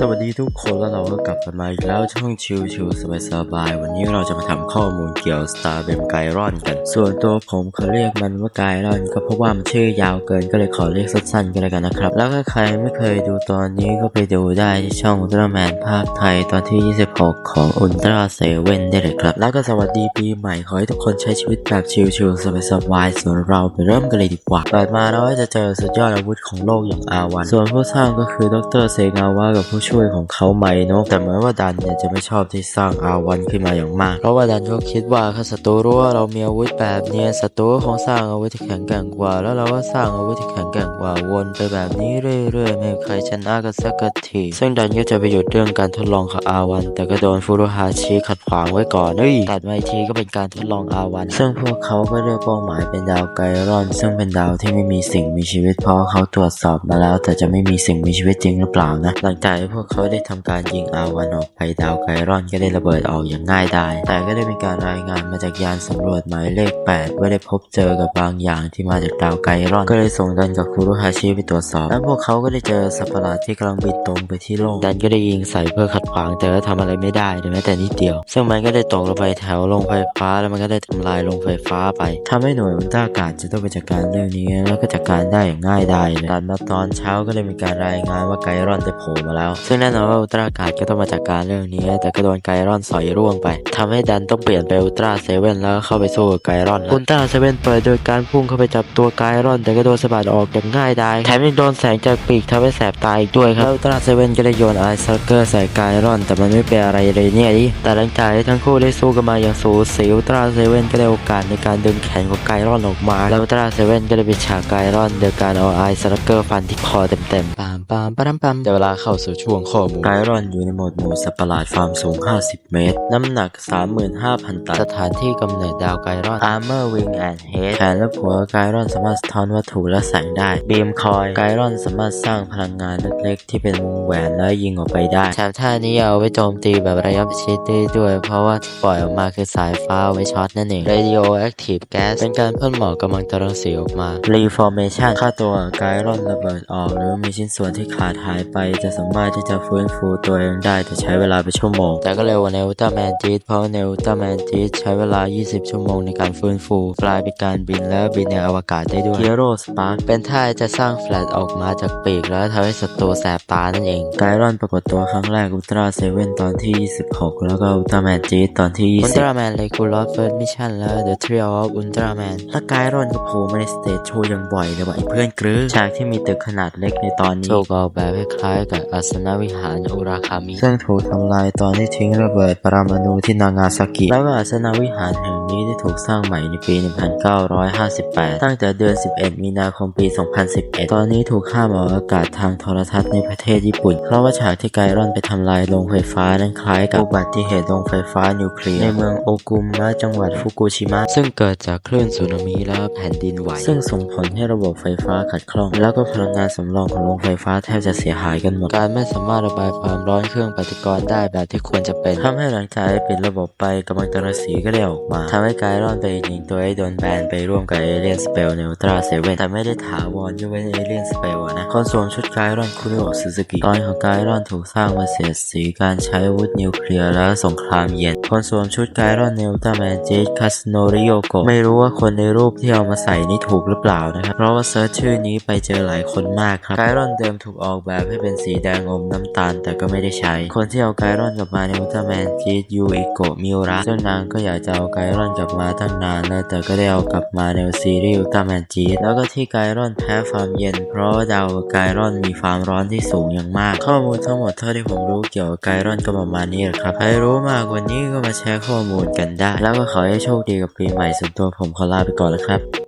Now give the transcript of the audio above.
สวัสดีทุกคนแล้วเราก็กลับกันมาอีกแล้วช่องชิวชิวสบายสบายวันนี้เราจะมาทำข้อมูลเกี่ยวสตาร์เบมไกรอนกัน ส่วนตัวผมเขาเรียกมันว่าไกรอน ก็เพราะว่ามันชื่อยาวเกินก็เลยขอเรียกสั้นๆกันแล้วกันนะครับ แล้วถ้าใครไม่เคยดูตอนนี้ก็ไปดูได้ที่ช่องอุลตร้าแมนภาคไทยตอนที่ 26 ของอุลตร้าเซเว่นได้เลยครับ แล้วก็สวัสดีปีใหม่ขอให้ทุกคนใช้ชีวิตแบบชิวชิวสบายสบายส่วนเราไปเริ่มกันเลยดีกว่าเปิดมาเราจะเจอสุดยอดอาวุธของโลกอย่างอาวัน ส่วนผู้สร้างก็คือดรเซงาวะกับผู้ช่วยของเขาไหมโนาะแต่เหมือนว่าดันเนี่ยจะไม่ชอบที่สร้างอาวันขึ้นมาอย่างมาก เพราะว่าดันเขาคิดว่าถ้าศัตรูรู้ว่าเรามีอาวุธแบบเนี้ยศัตรูก็คงสร้างอาวุธที่แข็งแกร่งกว่า แล้วเราก็สร้างอาวุธที่แข็งแกร่งกว่าวนไปแบบนี้เรื่อยๆไม่มีใครชนะกันสักทีซึ่งดันก็จะไปหยุดเรื่องการทดลองของอาวัน แต่ก็โดนฟูรุฮาชิขัดขวางไว้ก่อนเฮ้ยตัดไมาอีกทีก็เป็นการทดลองอาวัน ซึ่งพวกเขาก็เลือกเป้าหมายเป็นดาวไกรอน ซึ่งเป็นดาวที่ไม่มีสิ่งมีชีวิตเพราะเขาตรวจสอบมาแล้ว แต่จะไม่มีสิ่งมีชีวิตจริงหรือเปล่านะหลังจากที่พวกเขาได้ทำการยิงอาวันออกไปดาวไกรอนก็ได้ระเบิดออกอย่างง่ายดาย แต่ก็ได้มีการรายงานมาจากยานสำรวจหมายเลข 8 ว่าได้พบเจอกับบางอย่างที่มาจากดาวไกรอน ก็เลยส่งดันกับคุรุฮาชิไปตรวจสอบ แล้วพวกเขาก็ได้เจอสัตว์ประหลาดที่กำลังบินตรงไปที่โลก ดันก็ได้ยิงใส่เพื่อขัดขวางแต่ก็ทำอะไรไม่ได้แม้แต่นิดเดียว ซึ่งมันก็ได้ตกลงไปแถวโรงไฟฟ้าแล้วมันก็ได้ทำลายโรงไฟฟ้าไปทำให้หน่วยอุลตร้าอากาศจะต้องไปจัดการเรื่องนี้แล้วก็จัดการได้อย่างง่ายดายเลยดันมาตอนเช้าก็เลยมีการรายงานว่าไกรอนได้โผล่มาแล้วซึ่งแน่นอนว่าอุลตร้าอากาศก็ต้องมาจัดการเรื่องนี้ แต่ก็โดนไกรอนสอยร่วงไปทำให้ดันต้องเปลี่ยนไปอุลตร้าเซเว่นแล้วก็เข้าไปสู้กับไกรอนอุลตร้าเซเว่นเปิดโดยการพุ่งเข้าไปจับตัวไกรอน แต่ก็โดนสะบัดออกอย่างง่ายดายแถมยังโดนแสงจากปีกทำให้แสบตาอีกด้วยครับแล้วอุลตร้าเซเว่นก็ได้โยนไอซ์ซักเกอร์ใส่ไกรอน แต่มันไม่เป็นอะไรเลยเนี่ยดิแต่หลังจากที่ทั้งคู่ได้สู้กันมาอย่างสูสีอุลตร้าเซเว่นก็ได้โอกาสในการดึงแขนของไกรอนออกมา แล้วอุลตร้าเซเว่นก็ได้ไปฉากไกรอนโดยการเอาไอซ์ซักเกอร์ฟันที่คอเต็มๆปามปามปามปามเดี๋ยวเวลาเข้าสู่ช่วงข้อมูลไกรอนอยู่ในโหมดหมู่สัตว์ประหลาดความสูง 50 เมตร น้ำหนัก 35,000 ตัน สถานที่กำเนิดดาวไกรอน Armor Wing and Head แขนและหัวไกรอนสามารถสะท้อนวัตถุและแสงได้ Beam Coil ไกรอนสามารถสร้างพลังงานเล็กๆ ที่เป็นวงแหวนแล้วยิงออกไปได้แถมท่านี้เอาไว้โจมตีแบบระยะประชิดได้ด้วย เพราะว่าปล่อยออกมาคือสายฟ้าไว้ช็อตนั่นเอง Radioactive Gas เป็นการพ่นหมอกกำลังตรังสีออกมา Reformation ค่าตัวไกรอนระเบิดออก หรือมีชิ้นส่วนที่ขาดหายไปจะสามารถที่จะฟื้นฟูตัวเองได้แต่ใช้เวลาเป็นชั่วโมง แต่ก็เร็วกว่าในอุลตร้าแมนจีดเพราะในอุลตร้าแมนจีดใช้เวลา 20 ชั่วโมงในการฟื้นฟูฟลายเป็นการบินและบินในอวกาศได้ด้วย Hero Spark เป็นท่าจะสร้างแฟลชออกมาจากปีกแล้วทำให้ศัตรูแสบตานั่นเองไกรอนปรากฏตัวครั้งแรกอุลตร้าเซเว่นตอนที่ 26 แล้วก็อุลตร้าแมนจีดตอนที่ 20 อุลตร้าแมนเลกูลอสเฟิร์สมิชชั่นและ The Trio of Ultraman และไกรอนก็โผล่มาในสเตจโชว์อย่างบ่อยเลยว่ะไอ้เพื่อนกรือฉากที่มีตึกขนาดเล็กในตอนนี้ถูกออกแบบคล้ายๆกับอาสนะวิหารอุราคามิ ซึ่งถูกทำลายตอนที่ทิ้งระเบิดปรมาณูที่นางาซากิ และวก็อาสนาวิหารแห่ง นี้ได้ถูกสร้างใหม่ในปี 1958 ตั้งแต่เดือน 11 มีนาคมปี 2011 ตอนนี้ถูกห้ามออกอากาศทางโทรทัศน์ในประเทศญี่ปุ่น เพราะว่าฉากที่ไกรอนไปทำลายโรงไฟฟ้านั้นคล้ายกับอุบัติเหตุโรงไฟฟ้านิวเคลียร์ในเมืองโอกุมะจังหวัดฟุกุชิมะซึ่งเกิดจากคลื่นสึนามิและแผ่นดินไหว ซึ่งส่งผลให้ระบบไฟฟ้าขัดข้อง แล้วก็พลังงานสำรองของโรงไฟฟ้าแทบจะเสียหายกันหมด การไม่สามารถระบายความร้อนเครื่องปฏิกรณ์ได้แบบที่ควรจะเป็นทำให้หลังจากปิดระบบไปกำลังตรังสีก็ได้ออกมาทำให้ไกรอนไปอีกหนึ่งตัวให้โดนแบนไปร่วมกับเอเลียนสเปลในอุลตราเซเว่นแต่ไม่ได้ถาวรยกเว้นเอเลียนสเปลนะคนสวมชุดไกรอนคุริโอซูซูกิตอนของไกรอนถูกสร้างมาเสียสีการใช้อาวุธนิวเคลียร์และสงครามเย็น คนสวมชุดไกรอนในลต้าแมนจีคาสโนริโยโกไม่รู้ว่าคนในรูปที่เอามาใส่นี่ถูกหรือเปล่านะครับ เพราะว่าเซิร์ชชื่อนี้ไปเจอหลายคนมากครับไกรอนเดิมถูกออกแบบให้เป็นสีแดงอมน้ำตาล แต่ก็ไม่ได้ใช้ คนที่เอาไกรอนกลับมาในอุลตราแมนจียูอิโกมิวระซึ่งนางก็อยากจะเอาไกรอนกลับมาตั้งนานแล้วแต่ก็ได้เอากลับมาในซีรีส์อุลตร้าแมนจีแล้วก็ที่ไกรอนแพ้ความเย็น เพราะว่าดาวไกรอนมีความร้อนที่สูงอย่างมาก ข้อมูลทั้งหมดเท่าที่ผมรู้เกี่ยวกับไกรอนก็ประมาณนี้แหละครับใครรู้มากกว่านี้ก็มาแชร์ข้อมูลกันได้ แล้วก็ขอให้โชคดีกับปีใหม่ส่วนตัวผมขอลาไปก่อนแล้วครับ